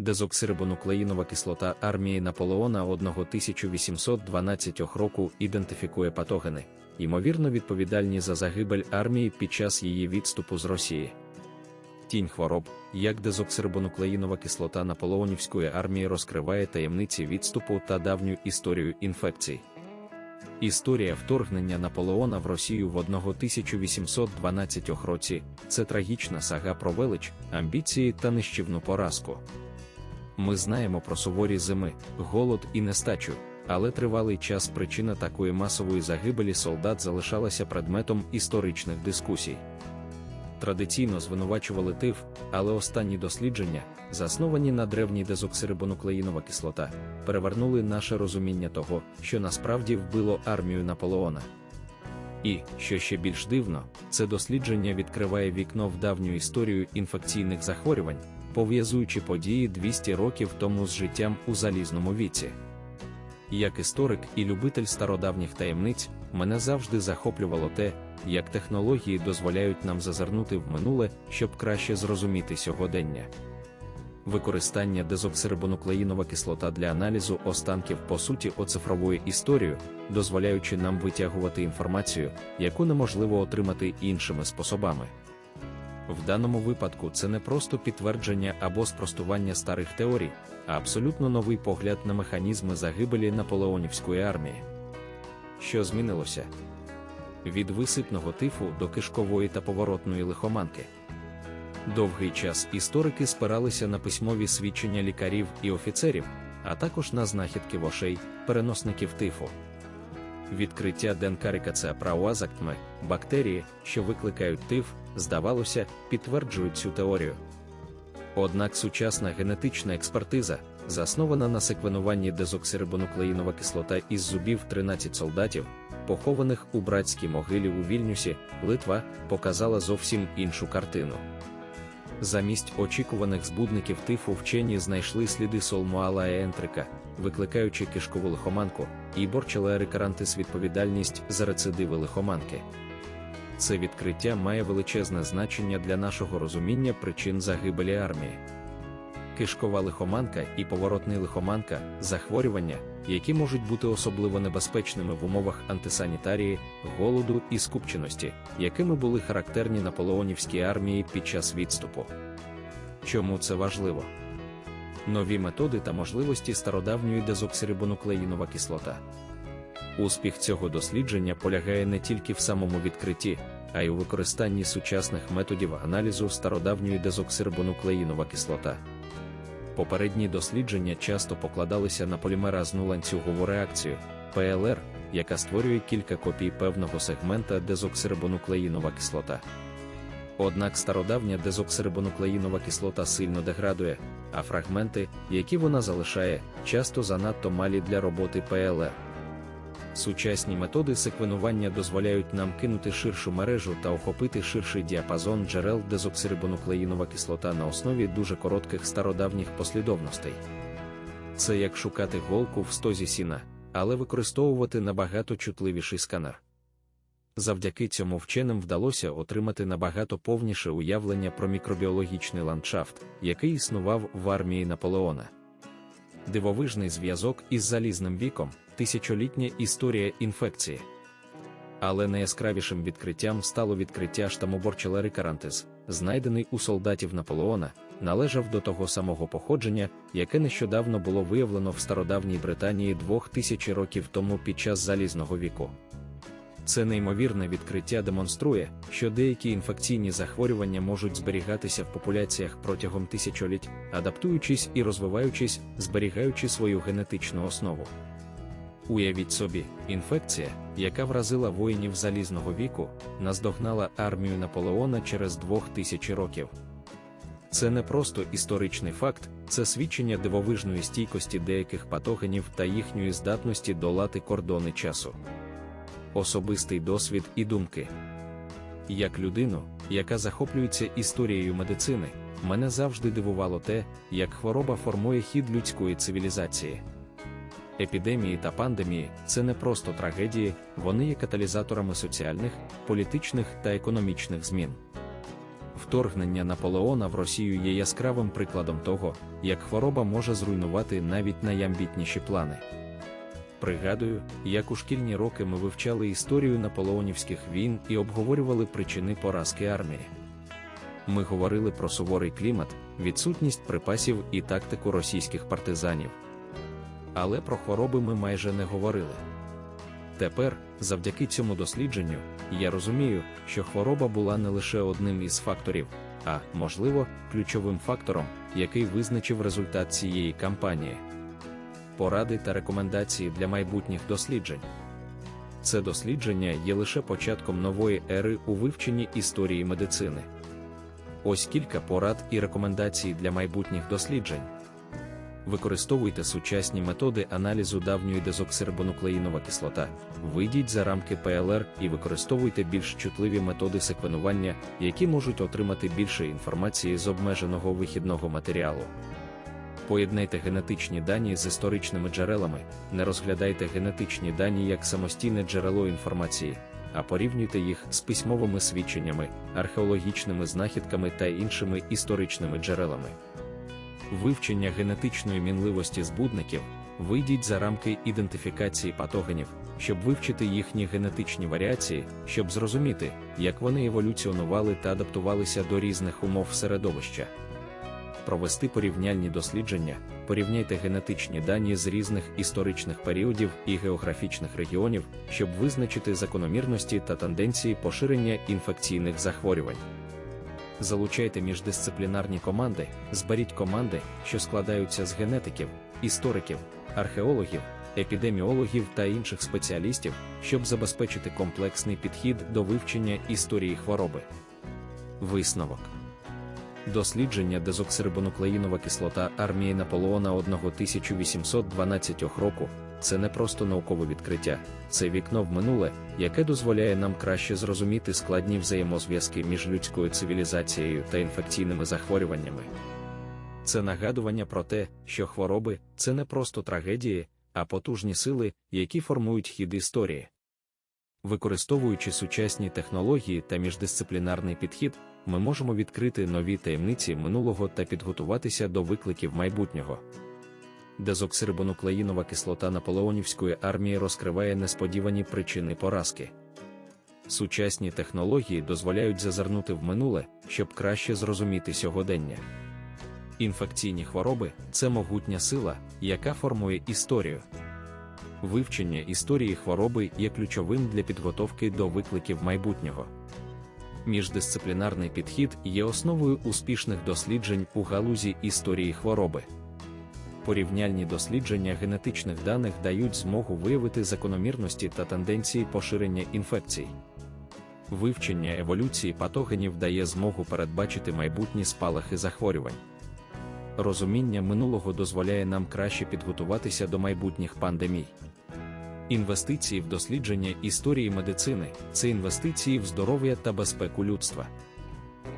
Дезоксирибонуклеїнова кислота армії Наполеона 1812 року ідентифікує патогени, ймовірно відповідальні за загибель армії під час її відступу з Росії. Тінь хвороб, як дезоксирибонуклеїнова кислота наполеонівської армії розкриває таємниці відступу та давню історію інфекцій. Історія вторгнення Наполеона в Росію в 1812 році це трагічна сага про велич, амбіції та нищівну поразку. Ми знаємо про суворі зими, голод і нестачу, але тривалий час причина такої масової загибелі солдат залишалася предметом історичних дискусій. Традиційно звинувачували тиф, але останні дослідження, засновані на древній дезоксирибонуклеїнова кислота, перевернули наше розуміння того, що насправді вбило армію Наполеона. І, що ще більш дивно, це дослідження відкриває вікно в давню історію інфекційних захворювань, пов'язуючи події 200 років тому з життям у залізному віці. Як історик і любитель стародавніх таємниць, мене завжди захоплювало те, як технології дозволяють нам зазирнути в минуле, щоб краще зрозуміти сьогодення. Використання дезоксирибонуклеїнова кислота для аналізу останків по суті оцифровує історію, дозволяючи нам витягувати інформацію, яку неможливо отримати іншими способами. В даному випадку це не просто підтвердження або спростування старих теорій, а абсолютно новий погляд на механізми загибелі наполеонівської армії. Що змінилося? Від висипного тифу до кишкової та поворотної лихоманки. Довгий час історики спиралися на письмові свідчення лікарів і офіцерів, а також на знахідки вошей, переносників тифу. Відкриття денкарикація прауазактми, бактерії, що викликають тиф, здавалося, підтверджують цю теорію. Однак сучасна генетична експертиза, заснована на секвенуванні дезоксирибонуклеїнова кислота із зубів 13 солдатів, похованих у братській могилі у Вільнюсі, Литва, показала зовсім іншу картину. Замість очікуваних збудників тифу вчені знайшли сліди солмуала ентрика, викликаючи кишкову лихоманку, і борчили рекарантис відповідальність за рецидиви лихоманки. Це відкриття має величезне значення для нашого розуміння причин загибелі армії. Кишкова лихоманка і поворотний лихоманка захворювання, які можуть бути особливо небезпечними в умовах антисанітарії, голоду і скупченості, якими були характерні наполеонівській армії під час відступу. Чому це важливо? Нові методи та можливості стародавньої дезоксирибонуклеїнова кислота. Успіх цього дослідження полягає не тільки в самому відкритті, а й у використанні сучасних методів аналізу стародавньої дезоксирибонуклеїнова кислота. Попередні дослідження часто покладалися на полімеразну ланцюгову реакцію ПЛР, яка створює кілька копій певного сегмента дезоксирибонуклеїнова кислота. Однак стародавня дезоксирибонуклеїнова кислота сильно деградує, а фрагменти, які вона залишає, часто занадто малі для роботи ПЛР. Сучасні методи секвенування дозволяють нам кинути ширшу мережу та охопити ширший діапазон джерел дезоксирибонуклеїнова кислота на основі дуже коротких стародавніх послідовностей. Це як шукати голку в стозі сіна, але використовувати набагато чутливіший сканер. Завдяки цьому вченим вдалося отримати набагато повніше уявлення про мікробіологічний ландшафт, який існував в армії Наполеона. Дивовижний зв'язок із залізним віком, тисячолітня історія інфекції. Але найяскравішим відкриттям стало відкриття штаму Борчелери Карантез, знайдений у солдатів Наполеона, належав до того самого походження, яке нещодавно було виявлено в стародавній Британії двох тисячі років тому під час залізного віку. Це неймовірне відкриття демонструє, що деякі інфекційні захворювання можуть зберігатися в популяціях протягом тисячоліть, адаптуючись і розвиваючись, зберігаючи свою генетичну основу. Уявіть собі, інфекція, яка вразила воїнів залізного віку, наздогнала армію Наполеона через двох тисячі років. Це не просто історичний факт, це свідчення дивовижної стійкості деяких патогенів та їхньої здатності долати кордони часу особистий досвід і думки. Як людину, яка захоплюється історією медицини, мене завжди дивувало те, як хвороба формує хід людської цивілізації. Епідемії та пандемії це не просто трагедії, вони є каталізаторами соціальних, політичних та економічних змін. Вторгнення Наполеона в Росію є яскравим прикладом того, як хвороба може зруйнувати навіть найамбітніші плани. Пригадую, як у шкільні роки ми вивчали історію наполеонівських війн і обговорювали причини поразки армії. Ми говорили про суворий клімат, відсутність припасів і тактику російських партизанів. Але про хвороби ми майже не говорили. Тепер, завдяки цьому дослідженню, я розумію, що хвороба була не лише одним із факторів, а, можливо, ключовим фактором, який визначив результат цієї кампанії. Поради та рекомендації для майбутніх досліджень. Це дослідження є лише початком нової ери у вивченні історії медицини. Ось кілька порад і рекомендацій для майбутніх досліджень. Використовуйте сучасні методи аналізу давньої дезоксирибонуклеїнова кислота, вийдіть за рамки ПЛР і використовуйте більш чутливі методи секвенування, які можуть отримати більше інформації з обмеженого вихідного матеріалу. Поєднайте генетичні дані з історичними джерелами, не розглядайте генетичні дані як самостійне джерело інформації, а порівнюйте їх з письмовими свідченнями, археологічними знахідками та іншими історичними джерелами. Вивчення генетичної мінливості збудників вийдіть за рамки ідентифікації патогенів, щоб вивчити їхні генетичні варіації, щоб зрозуміти, як вони еволюціонували та адаптувалися до різних умов середовища. Провести порівняльні дослідження, порівняйте генетичні дані з різних історичних періодів і географічних регіонів, щоб визначити закономірності та тенденції поширення інфекційних захворювань. Залучайте міждисциплінарні команди, зберіть команди, що складаються з генетиків, істориків, археологів, епідеміологів та інших спеціалістів, щоб забезпечити комплексний підхід до вивчення історії хвороби. Висновок Дослідження дезоксирибонуклеїнова кислота армії Наполеона 1812 року це не просто наукове відкриття, це вікно в минуле, яке дозволяє нам краще зрозуміти складні взаємозв'язки між людською цивілізацією та інфекційними захворюваннями. Це нагадування про те, що хвороби це не просто трагедії, а потужні сили, які формують хід історії. Використовуючи сучасні технології та міждисциплінарний підхід, ми можемо відкрити нові таємниці минулого та підготуватися до викликів майбутнього. Дезоксирибонуклеїнова кислота наполеонівської армії розкриває несподівані причини поразки. Сучасні технології дозволяють зазирнути в минуле, щоб краще зрозуміти сьогодення. Інфекційні хвороби це могутня сила, яка формує історію. Вивчення історії хвороби є ключовим для підготовки до викликів майбутнього. Міждисциплінарний підхід є основою успішних досліджень у галузі історії хвороби. Порівняльні дослідження генетичних даних дають змогу виявити закономірності та тенденції поширення інфекцій. Вивчення еволюції патогенів дає змогу передбачити майбутні спалахи захворювань. Розуміння минулого дозволяє нам краще підготуватися до майбутніх пандемій. Інвестиції в дослідження історії медицини це інвестиції в здоров'я та безпеку людства.